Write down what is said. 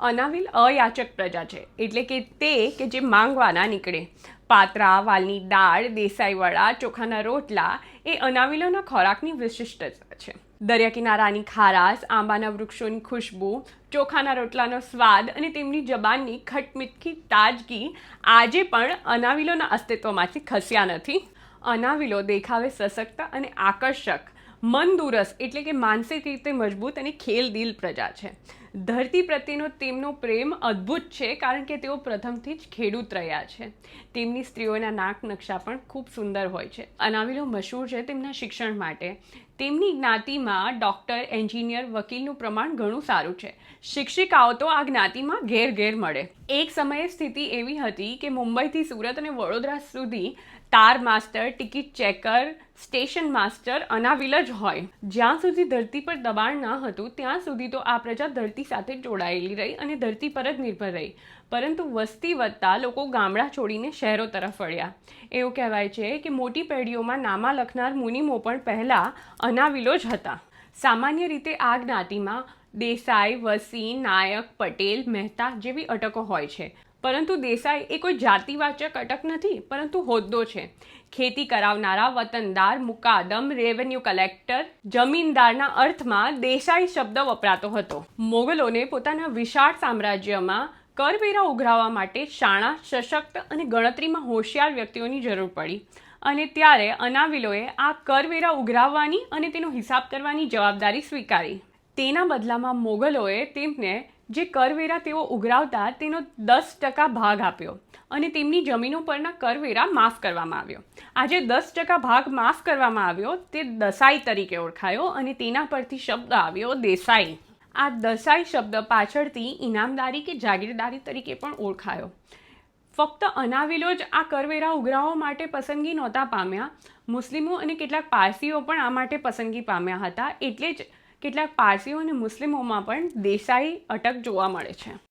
અનાવિલ અયાચક પ્રજા છે. એટલે કે તે કે જે માંગવાના નીકળે. પાત્રા, વાલની દાળ, દેસાઈ વડા, ચોખાના રોટલા એ અનાવિલોના ખોરાકની વિશિષ્ટતા છે. દરિયા કિનારાની ખારાશ, આંબાના વૃક્ષોની ખુશ્બુ, ચોખાના રોટલાનો સ્વાદ અને તેમની જબાનની ખટમીઠી તાજગી આજે પણ અનાવિલોના અસ્તિત્વમાંથી ખસ્યા નથી. અનાવિલો દેખાવે સશક્ત અને આકર્ષક મનદુરસ એટલે કે માનસિક રીતે મજબૂત અને ખેલદિલ પ્રજા છે. ધરતી પ્રત્યેનો તેમનો પ્રેમ અદ્ભુત છે, કારણ કે તેઓ પ્રથમથી જ ખેડૂત રહ્યા છે. તેમની સ્ત્રીઓના નાક નકશા પણ ખૂબ સુંદર હોય છે. અનાવિલો મશહૂર છે તેમના શિક્ષણ માટે. તેમની જ્ઞાતિમાં ડૉક્ટર, એન્જિનિયર, વકીલનું પ્રમાણ ઘણું સારું છે. શિક્ષિકાઓ તો આ જ્ઞાતિમાં ઘેર ઘેર મળે. એક સમયે સ્થિતિ એવી હતી કે મુંબઈથી સુરત અને વડોદરા સુધી તાર master, ticket checker, station master Anavil જ હોય. જ્યાં સુધી ધરતી પર દબાણ ન હતું, ત્યાં સુધી તો આ પ્રજા ધરતી સાથે જોડાયેલી રહી અને ધરતી પર જ નિર્ભર રહી. પરંતુ વસ્તી વધતા લોકો ગામડા છોડીને શહેરો તરફ વળ્યા. એવું કહેવાય છે કે મોટી પેઢીઓમાં નામા લખનાર મુનિમો પણ પહેલાં અનાવિલો જ હતા. સામાન્ય રીતે આ જ્ઞાતિમાં દેસાઈ વસી નાયક, પટેલ, મહેતા જેવી અટકો હોય છે. પરંતુ દેસાઈ એ કોઈ જાતિવાચક અટક નથી, પરંતુ હોદ્દો છે. ખેતી કરાવનારા વતનદાર, મુકાદમ, રેવન્યુ કલેક્ટર, જમીનદારના અર્થમાં દેસાઈ શબ્દ વપરાતો હતો. મોગલોને પોતાના વિશાળ સામ્રાજ્યમાં કરવેરા ઉઘરાવવા માટે શાણા, સશક્ત અને ગણતરીમાં હોશિયાર વ્યક્તિઓની જરૂર પડી. અને ત્યારે અનાવિલોએ આ કરવેરા ઉઘરાવવાની અને તેનો હિસાબ કરવાની જવાબદારી સ્વીકારી. તેના બદલામાં મોગલોએ તેમને જે કરવેરા તેઓ ઉઘરાવતા તેનો દસ ટકા ભાગ આપ્યો અને તેમની જમીનો પરના કરવેરા માફ કરવામાં આવ્યો. આજે દસ ટકા ભાગ માફ કરવામાં આવ્યો તે દસાઈ તરીકે ઓળખાયો અને તેના પરથી શબ્દ આવ્યો દેસાઈ. આ દસાઈ શબ્દ પાછળથી ઇનામદારી કે જાગીરદારી તરીકે પણ ઓળખાયો. ફક્ત અનાવિલો જ આ કરવેરા ઉઘરાવવા માટે પસંદગી નહોતા પામ્યા. મુસ્લિમો અને કેટલાક પારસીઓ પણ આ માટે પસંદગી પામ્યા હતા. એટલે જ કેટલાક પારસીઓ અને મુસ્લિમોમાં પણ દેસાઈ અટક જોવા મળે છે.